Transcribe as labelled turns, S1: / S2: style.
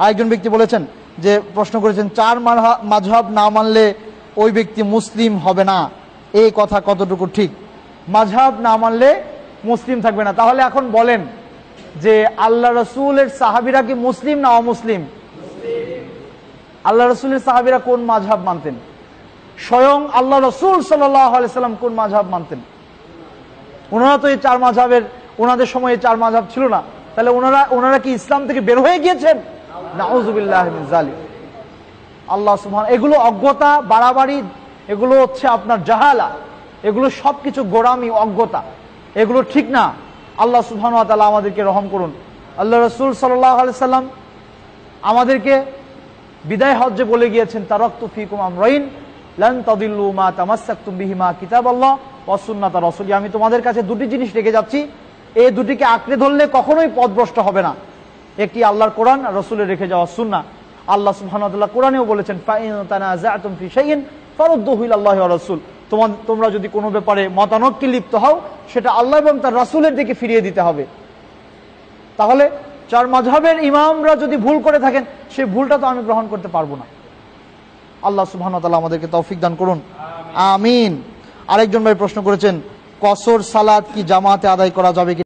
S1: আরেকজন ব্যক্তি বলেছেন যে প্রশ্ন করেছেন, চার মাঝহাব না মানলে ওই ব্যক্তি মুসলিম হবে না। এই কথা কতটুকু ঠিক? মাঝহাব না মানলে মুসলিম থাকবে না। তাহলে এখন বলেন যে আল্লাহ রসুলের সাহাবিরা কি মুসলিম না অমুসলিম? আল্লাহ রসুলের সাহাবিরা কোন মাঝহাব মানতেন? স্বয়ং আল্লাহ রসুল সাল্লাম কোন মাঝহাব মানতেন? ওনারা তো এই চার মাঝহাবের ওনাদের সময় চার মাঝহাব ছিল না। তাহলে ওনারা ওনারা কি ইসলাম থেকে বের হয়ে গিয়েছেন? নাউজুবিল্লাহ মিন আল্লাহ সুবহান, এগুলো অজ্ঞতা, বাড়াবাড়ি, এগুলো হচ্ছে আপনার জাহালা। এগুলো সবকিছু গোড়ামি, অজ্ঞতা। এগুলো ঠিক না। আল্লাহ সুবহান ওয়া আমাদেরকে রহম করুন। আল্লাহ রসুল সাল্লাহ সাল্লাম আমাদেরকে বিদায় হজ্জে বলে গিয়েছেন, তারক্তু ফিকুম আমরাইন, লান তাদিল্লু মা তামাসসাকতুম বিহিমা কিতাবাল্লাহ ওয়া সুন্নাত রাসূলি। আমি তোমাদের কাছে দুটি জিনিস রেখে যাচ্ছি। এই দুটিকে আঁকড়ে ধরলে কখনোই পথভ্রষ্ট হবে না। একটি আল্লাহর কোরআন রাসূলের রেখে যাওয়া সুন্নাহ। আল্লাহ তাআলা কোরআনেও বলেছেন রাসূল। তোমার তোমরা যদি কোনো ব্যাপারে মতানক্কে লিপ্ত হও, সেটা আল্লাহ এবং তার রাসূলের দিকে ফিরিয়ে দিতে হবে। তাহলে চার মাঝহের ইমামরা যদি ভুল করে থাকেন সেই ভুলটা তো আমি গ্রহণ করতে পারব না। আল্লাহ সুবহান আমাদেরকে তৌফিক দান করুন। আমিন। আরেকজন ভাই প্রশ্ন করেছেন, কসর সালাদ কি জামাতে আদায় করা যাবে কি